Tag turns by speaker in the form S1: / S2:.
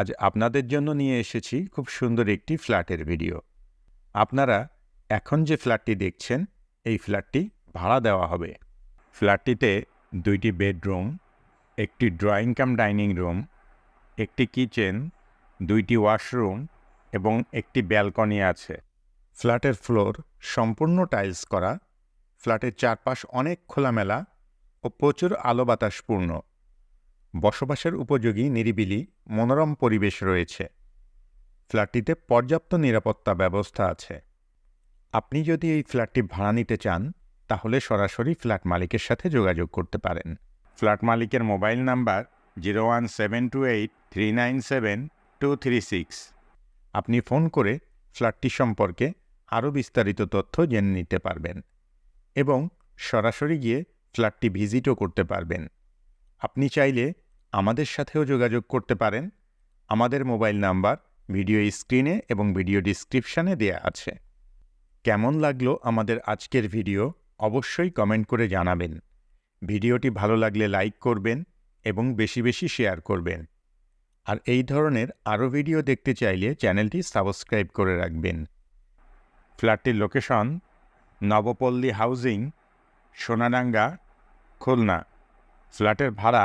S1: আজ আপনাদের জন্য নিয়ে এসেছি খুব সুন্দর একটি ফ্ল্যাটের ভিডিও। আপনারা এখন যে ফ্ল্যাটটি দেখছেন, এই ফ্ল্যাটটি ভাড়া দেওয়া হবে। ফ্ল্যাটটিতে দুইটি বেডরুম, একটি ড্রয়িং কাম ডাইনিং রুম, একটি কিচেন, দুইটি ওয়াশরুম এবং একটি ব্যালকনি আছে। ফ্ল্যাটের ফ্লোর সম্পূর্ণ টাইলস করা। ফ্ল্যাটের চারপাশ অনেক খোলামেলা ও প্রচুর আলো বাতাসপূর্ণ। বসবাসের উপযোগী নিরিবিলি, মনোরম পরিবেশ রয়েছে। ফ্ল্যাটটিতে পর্যাপ্ত নিরাপত্তা ব্যবস্থা আছে। আপনি যদি এই ফ্ল্যাটটি ভাড়া নিতে চান, তাহলে সরাসরি ফ্ল্যাট মালিকের সাথে যোগাযোগ করতে পারেন। ফ্ল্যাট মালিকের mobile number zero one seven two eight three nine seven two three six. আপনি ফোন করে ফ্ল্যাটটি সম্পর্কে আরও বিস্তারিত তথ্য জেনে নিতে পারবেন এবং সরাসরি গিয়ে ফ্ল্যাটটি ভিজিটও করতে পারবেন। আপনি চাইলে আমাদের সাথেও যোগাযোগ করতে পারেন। আমাদের মোবাইল নাম্বার ভিডিও স্ক্রিনে এবং ভিডিও ডিসক্রিপশানে দেয়া আছে। কেমন লাগল আমাদের আজকের ভিডিও অবশ্যই কমেন্ট করে জানাবেন। ভিডিওটি ভালো লাগলে লাইক করবেন এবং বেশি বেশি শেয়ার করবেন। আর এই ধরনের আরও ভিডিও দেখতে চাইলে চ্যানেলটি সাবস্ক্রাইব করে রাখবেন। ফ্ল্যাটটির লোকেশন নবপল্লী হাউজিং, সোনাডাঙ্গা, খুলনা। ফ্ল্যাটের ভাড়া